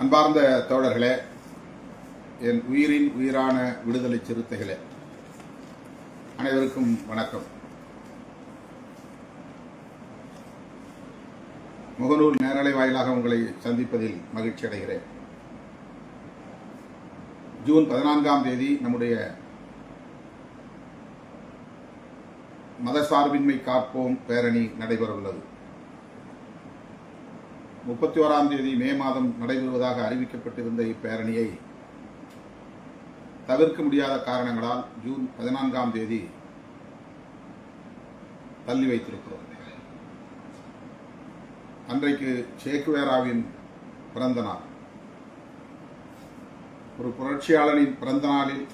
அன்பார்ந்த தோழர்களே என் உயிரின் உயிரான விடுதலை சிறுத்தைகளே அனைவருக்கும் வணக்கம். முகநூல் நேரலை வாயிலாக உங்களை சந்திப்பதில் மகிழ்ச்சி அடைகிறேன். ஜூன் பதினான்காம் தேதி நம்முடைய மதசார்பின்மை காப்போம் பேரணி நடைபெறவுள்ளது. முப்பத்தி ஓராம் தேதி மே மாதம் நடைபெறுவதாக அறிவிக்கப்பட்டிருந்த இப்பேரணியை தவிர்க்க முடியாத காரணங்களால் ஜூன் பதினான்காம் தேதி தள்ளி வைத்திருக்கிறோம். அன்றைக்கு சேக்குவேராவின் பிறந்த நாள். ஒரு புரட்சியாளனின் பிறந்த நாளில்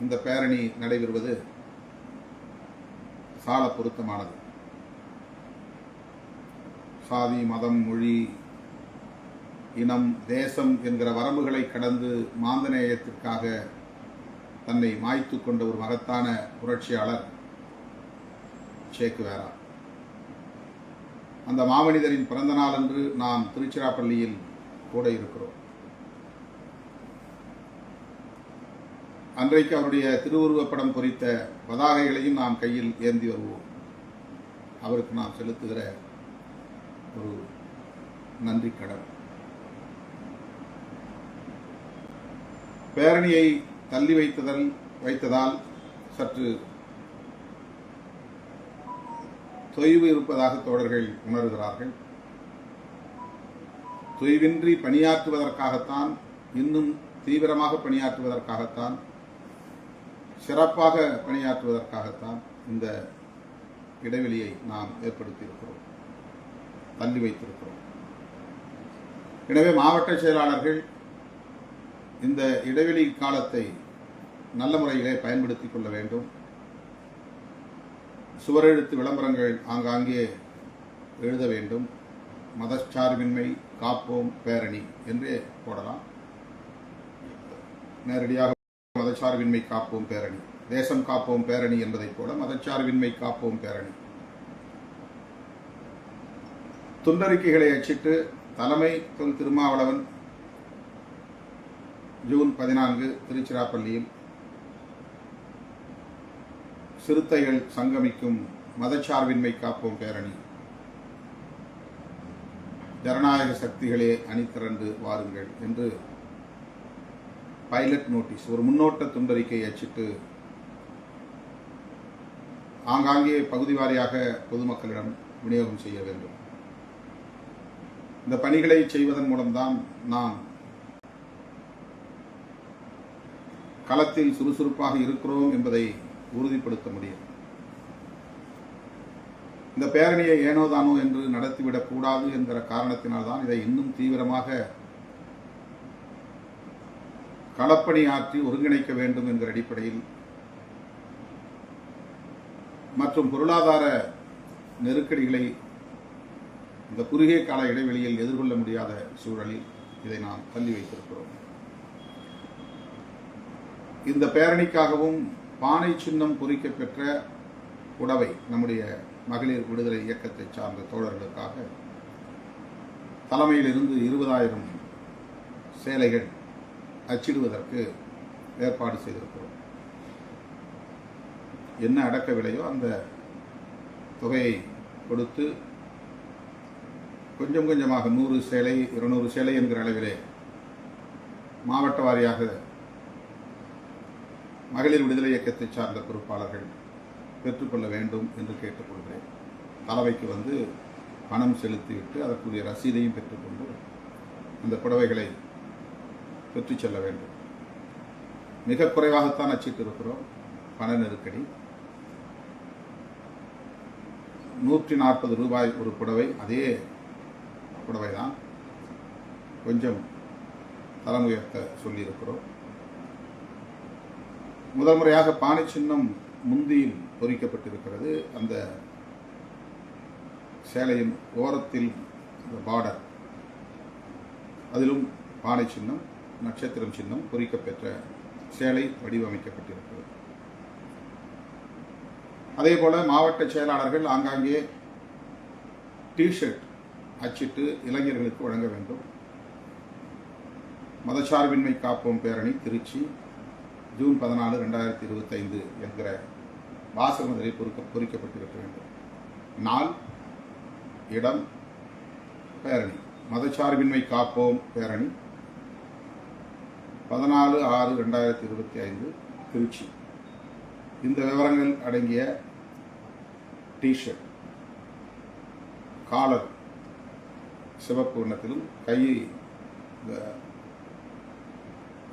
இந்த பேரணி நடைபெறுவது சால பொருத்தமானது. சாதி மதம் மொழி இனம் தேசம் என்கிற வரம்புகளை கடந்து மாந்தநேயத்திற்காக தன்னை மாய்த்து கொண்ட ஒரு மகத்தான புரட்சியாளர் சேக்குவேரா. அந்த மாமனிதரின் பிறந்த நாளன்று நாம் திருச்சிராப்பள்ளியில் கூட இருக்கிறோம். அன்றைக்கு அவருடைய திருவுருவப்படம் குறித்த பதாகைகளையும் நாம் கையில் ஏந்தி வருவோம். அவருக்கு நாம் செலுத்துகிற ஒரு நன்றி கடன். பேரணியை தள்ளி வைத்ததல் வைத்ததால் சற்று தொய்வு இருப்பதாக தோழர்கள் உணர்கிறார்கள். தொய்வின்றி பணியாற்றுவதற்காகத்தான் இன்னும் தீவிரமாக பணியாற்றுவதற்காகத்தான் சிறப்பாக பணியாற்றுவதற்காகத்தான் இந்த இடைவெளியை நாம் ஏற்படுத்தியிருக்கிறோம். தள்ளி வைத்திருக்கிறோம். எனவே மாவட்ட செயலாளர்கள் இந்த இடைவெளி காலத்தை நல்ல முறையிலே பயன்படுத்திக் கொள்ள வேண்டும். சுவரெழுத்து விளம்பரங்கள் ஆங்காங்கே எழுத வேண்டும். மதச்சார்பின்மை காப்போம் பேரணி என்றே போடலாம். நேரடியாக மதச்சார்பின்மை காப்போம் பேரணி. தேசம் காப்போம் பேரணி என்பதைப் போல மதச்சார்பின்மை காப்போம் பேரணி. துண்டறிக்கைகளை அச்சிட்டு தலைமை தொல் திருமாவளவன் ஜூன் பதினான்கு திருச்சிராப்பள்ளியில் சிறுத்தைகள் சங்கமிக்கும் மதச்சார்பின்மை காப்போம் பேரணி. ஜனநாயக சக்திகளே அணிதிரண்டு வாருங்கள் என்று பைலட் நோட்டீஸ் ஒரு முன்னோட்ட துண்டறிக்கை அச்சிட்டு ஆங்காங்கே பகுதி வாரியாக பொதுமக்களிடம் விநியோகம் செய்ய வேண்டும். இந்த பணிகளை செய்வதன் மூலம்தான் நாம் களத்தில் சுறுசுறுப்பாக இருக்கிறோம் என்பதை உறுதிப்படுத்த முடியும். இந்த பேரணியை ஏனோதானோ என்று நடத்திவிடக் கூடாது என்கிற காரணத்தினால்தான் இதை இன்னும் தீவிரமாக களப்பணி ஆற்றி ஒருங்கிணைக்க வேண்டும் என்கிற அடிப்படையில் மற்றும் பொருளாதார நெருக்கடிகளை இந்த குறுகிய கால இடைவெளியில் எதிர்கொள்ள முடியாத சூழலில் இதை நாம் தள்ளி வைத்திருக்கிறோம். இந்த பேரணிக்காகவும் பானை சின்னம் பொறிக்க பெற்ற உடவை நம்முடைய மகளிர் விடுதலை இயக்கத்தை சார்ந்த தோழர்களுக்காக தலைமையிலிருந்து இருபதாயிரம் சேலைகள் அச்சிடுவதற்கு ஏற்பாடு செய்திருக்கிறோம். என்ன அடக்க விலையோ அந்த தொகையை கொடுத்து கொஞ்சம் கொஞ்சமாக நூறு சேலை இருநூறு சேலை என்கிற அளவிலே மாவட்ட வாரியாக மகளிர் விடுதலை இயக்கத்தை சார்ந்த பொறுப்பாளர்கள் பெற்றுக்கொள்ள வேண்டும் என்று கேட்டுக்கொள்கிறேன் தலைவைக்கு வந்து பணம் செலுத்திவிட்டு அதற்குரிய ரசீதையும் பெற்றுக்கொண்டு அந்த புடவைகளை பெற்றுச் செல்ல வேண்டும். மிக குறைவாகத்தான் அச்சிட்டு இருக்கிறோம் பண நெருக்கடி. நூற்றி நாற்பது ரூபாய் ஒரு புடவை அதே புடவை தான் கொஞ்சம் தரம் உயர்த்த சொல்லியிருக்கிறோம். முதல் முறையாக பானை சின்னம் முந்தியில் பொறிக்கப்பட்டிருக்கிறது. அந்த சேலையின் ஓரத்தில் அந்த பார்டர் அதிலும் பானை சின்னம் நட்சத்திரம் சின்னம் பொறிக்கப்பெற்ற சேலை வடிவமைக்கப்பட்டிருக்கிறது. அதே போல மாவட்ட செயலாளர்கள் ஆங்காங்கே டிஷர்ட் அச்சிட்டு இளைஞர்களுக்கு வழங்க வேண்டும். மதச்சார்பின்மை காப்போம் பேரணி திருச்சி ஜூன் பதினாலு ரெண்டாயிரத்தி இருபத்தைந்து என்கிற வாசக முதலில் பொறுக்க பொறிக்கப்பட்டிருக்க வேண்டும். நாள் இடம் பேரணி. மதச்சார்பின்மை காப்போம் பேரணி பதினாலு ஆறு ரெண்டாயிரத்தி இருபத்தி ஐந்து திருச்சி. இந்த விவரங்கள் அடங்கிய டிஷர்ட் காலர் சிவப்பு வண்ணத்திலும் கை இந்த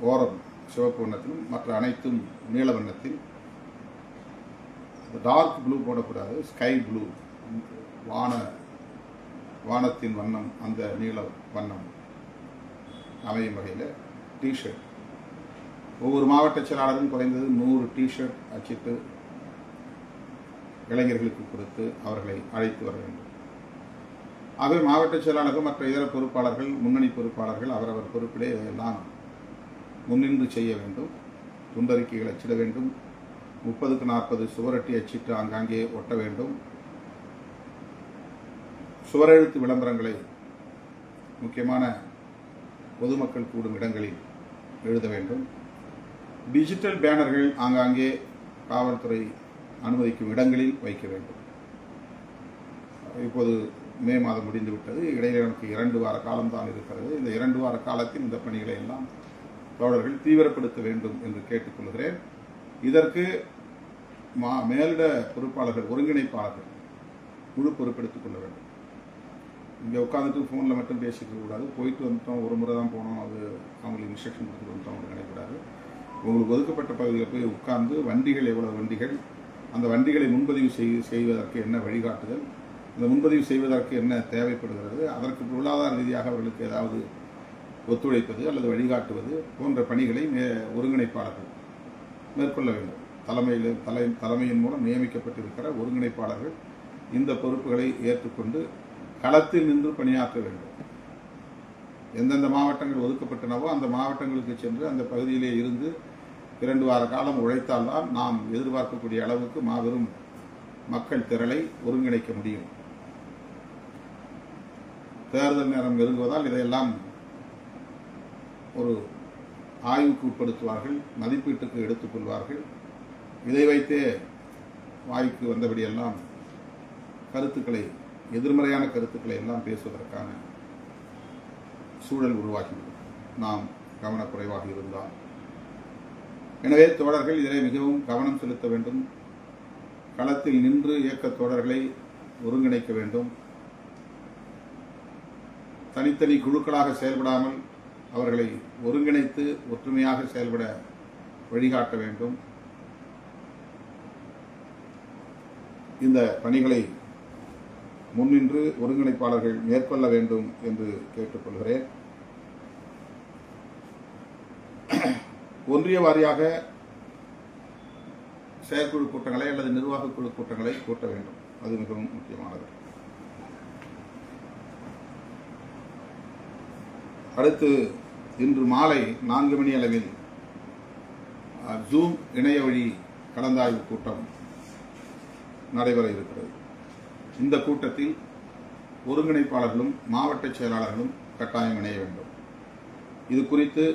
ஓரம் சிவப்பு வண்ணத்திலும் மற்ற அனைத்தும் நீல வண்ணத்தில் டார்க் ப்ளூ போடக்கூடாது ஸ்கை ப்ளூ வான வானத்தின் வண்ணம் அந்த நீல வண்ணம் அமையும் வகையில் டிஷர்ட் ஒவ்வொரு மாவட்ட செயலாளரும் குறைந்தது நூறு டிஷர்ட் அச்சிட்டு இளைஞர்களுக்கு கொடுத்து அவர்களை அழைத்து வர வேண்டும். ஆகவே மாவட்ட செயலாளர்கள் மற்ற இதர பொறுப்பாளர்கள் முன்னணி பொறுப்பாளர்கள் அவரவர் பொறுப்பிலே இதையெல்லாம் முன்னின்று செய்ய வேண்டும். துண்டறிக்கைகள் அச்சிட வேண்டும். முப்பதுக்கு நாற்பது சுவரட்டி அச்சிட்டு ஆங்காங்கே ஒட்ட வேண்டும். சுவரெழுத்து விளம்பரங்களை முக்கியமான பொதுமக்கள் கூடும் இடங்களில் எழுத வேண்டும். டிஜிட்டல் பேனர்கள் ஆங்காங்கே காவல்துறை அனுமதிக்கும் இடங்களில் வைக்க வேண்டும். இப்போது மே மாதம் முடிந்து விட்டது. இடையில எனக்கு இரண்டு வார காலம்தான் இருக்கிறது. இந்த இரண்டு வார காலத்தில் இந்த பணிகளை எல்லாம் தோழர்கள் தீவிரப்படுத்த வேண்டும் என்று கேட்டுக்கொள்கிறேன். இதற்கு மா மேலிட பொறுப்பாளர்கள் ஒருங்கிணைப்பாளர்கள் முழு பொறுப்பெடுத்துக் கொள்ள வேண்டும். இங்கே உட்காந்துட்டு ஃபோனில் மட்டும் பேசிக்க கூடாது. போயிட்டு வந்துட்டோம் ஒரு முறை தான் போனோம். அது அவங்களுக்கு இன்ஸ்ட்ரக்ஷன் கொடுத்துட்டு வந்துட்டோம் அவங்க நினைக்கூடாது உங்களுக்கு ஒதுக்கப்பட்ட பகுதியில் போய் உட்கார்ந்து வண்டிகள் எவ்வளவு வண்டிகள் அந்த வண்டிகளை முன்பதிவு செய் செய்வதற்கு என்ன வழிகாட்டுதல் இந்த முன்பதிவு செய்வதற்கு என்ன தேவைப்படுகிறது? அதற்கு பொருளாதார ரீதியாக அவர்களுக்கு ஏதாவது ஒத்துழைப்பது அல்லது வழிகாட்டுவது போன்ற பணிகளை மே ஒருங்கிணைப்பாளர்கள் மேற்கொள்ள வேண்டும். தலைமையில் தலை தலைமையின் மூலம் நியமிக்கப்பட்டிருக்கிற ஒருங்கிணைப்பாளர்கள் இந்த பொறுப்புகளை ஏற்றுக்கொண்டு களத்தில் நின்று பணியாற்ற வேண்டும். எந்தெந்த மாவட்டங்கள் ஒதுக்கப்பட்டனவோ அந்த மாவட்டங்களுக்கு சென்று அந்த பகுதியிலே இருந்து இரண்டு வார காலம் உழைத்தால்தான் நாம் எதிர்பார்க்கக்கூடிய அளவுக்கு மாபெரும் மக்கள் திரளை ஒருங்கிணைக்க முடியும். தேர்தல் நேரம் நெருங்குவதால் இதையெல்லாம் ஒரு ஆய்வுக்கு உட்படுத்துவார்கள் மதிப்பீட்டுக்கு எடுத்துக்கொள்வார்கள் இதை வைத்தே வாய்க்கு வந்தபடியெல்லாம் கருத்துக்களை எதிர்மறையான கருத்துக்களை எல்லாம் பேசுவதற்கான சூழல் உருவாகிவிடும் நாம் கவனக்குறைவாக இருந்தால். எனவே தோழர்கள் இதிலே மிகவும் கவனம் செலுத்த வேண்டும். களத்தில் நின்று இயக்க தோழர்களை ஒருங்கிணைக்க வேண்டும். தனித்தனி குழுக்களாக செயல்படாமல் அவர்களை ஒருங்கிணைத்து ஒற்றுமையாக செயல்பட வழிகாட்ட வேண்டும். இந்த பணிகளை முன்னின்று ஒருங்கிணைப்பாளர்கள் மேற்கொள்ள வேண்டும் என்று கேட்டுக்கொள்கிறேன். ஒன்றிய வாரியாக செயற்குழு கூட்டங்களை அல்லது நிர்வாக குழு கூட்டங்களை கூட்ட வேண்டும். அது மிகவும் முக்கியமானது. அடுத்து இன்று மாலை நான்கு மணி அளவில் ஜூம் இணைய வழி கலந்தாய்வு கூட்டம் நடைபெற இருக்கிறது. இந்த கூட்டத்தில் ஒருங்கிணைப்பாளர்களும் மாவட்ட செயலாளர்களும் கட்டாயம் இணைய வேண்டும். இது குறித்து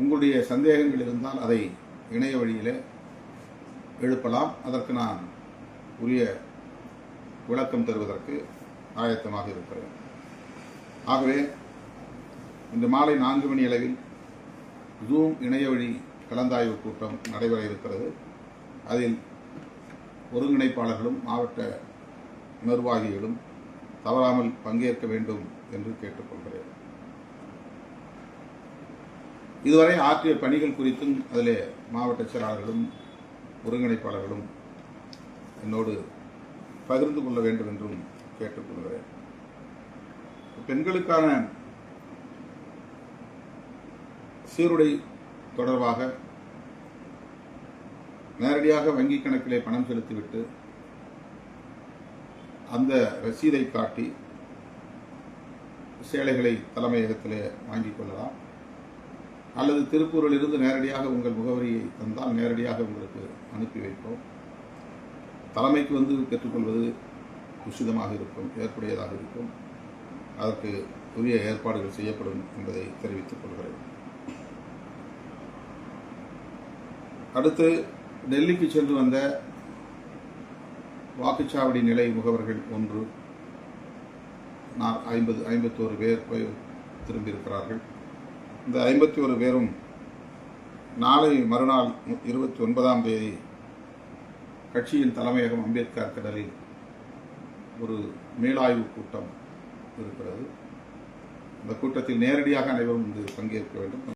உங்களுடைய சந்தேகங்கள் இருந்தால் அதை இணைய வழியில் எழுப்பலாம். அதற்கு நான் உரிய விளக்கம் தருவதற்கு ஆயத்தமாக இருக்கிறேன். ஆகவே இன்று மாலை நான்கு மணி அளவில் ஜூம் இணைய வழி கலந்தாய்வு கூட்டம் நடைபெற இருக்கிறது. அதில் ஒருங்கிணைப்பாளர்களும் மாவட்ட நிர்வாகிகளும் தவறாமல் பங்கேற்க வேண்டும் என்று கேட்டுக்கொள்கிறேன். இதுவரை ஆற்றிய பணிகள் குறித்தும் அதிலே மாவட்ட செயலாளர்களும் ஒருங்கிணைப்பாளர்களும் என்னோடு பகிர்ந்து கொள்ள வேண்டும் என்றும் கேட்டுக்கொள்கிறேன். பெண்களுக்கான சீருடை தொடர்பாக நேரடியாக வங்கிக் கணக்கிலே பணம் செலுத்திவிட்டு அந்த ரசீதை காட்டி சேலைகளை தலைமையகத்திலே வாங்கிக் கொள்ளலாம். அல்லது திருப்பூரில் இருந்து நேரடியாக உங்கள் முகவரியை தந்தால் நேரடியாக உங்களுக்கு அனுப்பி வைப்போம். தலைமைக்கு வந்து பெற்றுக்கொள்வது உசிதமாக இருக்கும் ஏற்புடையதாக இருக்கும். அதற்கு உரிய ஏற்பாடுகள் செய்யப்படும் என்பதை தெரிவித்துக் கொள்கிறேன். அடுத்து டெல்லிக்கு சென்று வந்த வாக்குச்சாவடி நிலை முகவர்கள் ஒன்று. நான் ஐம்பது ஐம்பத்தோரு பேர் போய் திரும்பியிருக்கிறார்கள். இந்த ஐம்பத்தி ஒரு பேரும் நாளை மறுநாள் இருபத்தி ஒன்பதாம் தேதி கட்சியின் தலைமையகம் அம்பேத்கர் கடலில் ஒரு மேலாய்வு கூட்டம் இருக்கிறது. அந்த கூட்டத்தில் நேரடியாக அனைவரும் வந்து பங்கேற்க வேண்டும்.